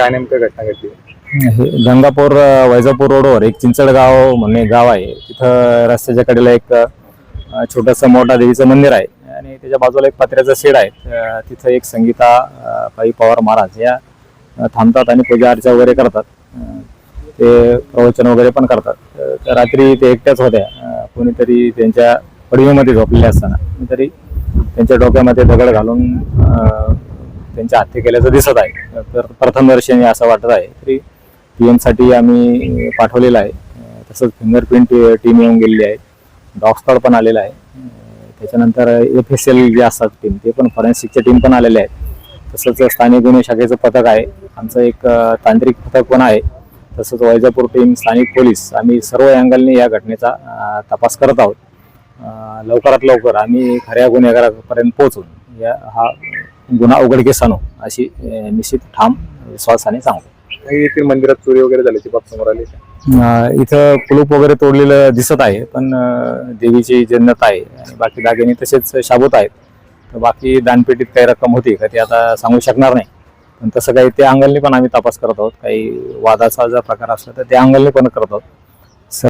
काय नेमकं घटना घडली हे गंगापूर अ, वैजापूर रोडवर एक चिंचड गाव म्हणून एक गाव आहे. तिथं रस्त्याच्या कडेला एक अ, छोटंसं मोठा देवीचं मंदिर आहे. आणि त्याच्या बाजूला एक पत्र्याचं शेड आहे. अ, तिथं एक संगीता अ, पवार महाराज या अ, थांबतात आणि पूजा अर्चा वगैरे करतात. अ, ते प्रवचन वगैरे पण करतात. अ, तर रात्री ते एकट्याच होत्या. अ, कोणीतरी त्यांच्या पडवीमध्ये झोपलेले असताना. कोणीतरी त्यांच्या डोक्यामध्ये दगड घालून अ, त्यांच्या हत्या केल्याचं दिसत आहे. तर प्रथमदर्शनी असं वाटत आहे तरी पी एमसाठी आम्ही पाठवलेलं आहे. तसंच फिंगरप्रिंट टीम येऊन गेलेली आहे. डॉग स्क्वॉड पण आलेला आहे. त्याच्यानंतर एफ एस एल जे असतात टीम ते पण फॉरेन्सिकच्या टीम पण आलेले आहेत. तसंच स्थानिक गुन्हे शाखेचं पथक आहे. आमचं एक तांत्रिक पथक पण आहे. तसंच वैजापूर टीम स्थानिक पोलीस आम्ही सर्व अँगलने या घटनेचा तपास करत आहोत. लवकरात लवकर आम्ही खऱ्या गुन्हेगारापर्यंत पोहोचून या हा गुन्हा उघडकीस आणू अशी निश्चित ठाम विश्वासाने सांगतो येथील मंदिरात चोरी वगैरे झाल्याची बाब समोर आली इथं कुलूप वगैरे तोडलेलं दिसत आहे पण देवीची जन्नत आहे आणि बाकी दागिने तसेच शाबूत आहेत. तर बाकी दानपेटीत काही रक्कम होती का ते आता सांगू शकणार नाही. पण तसं काही त्या अंगलनी पण आम्ही तपास करत आहोत. काही वादाचा जर प्रकार असला तर त्या अंगलनी पण करत आहोत.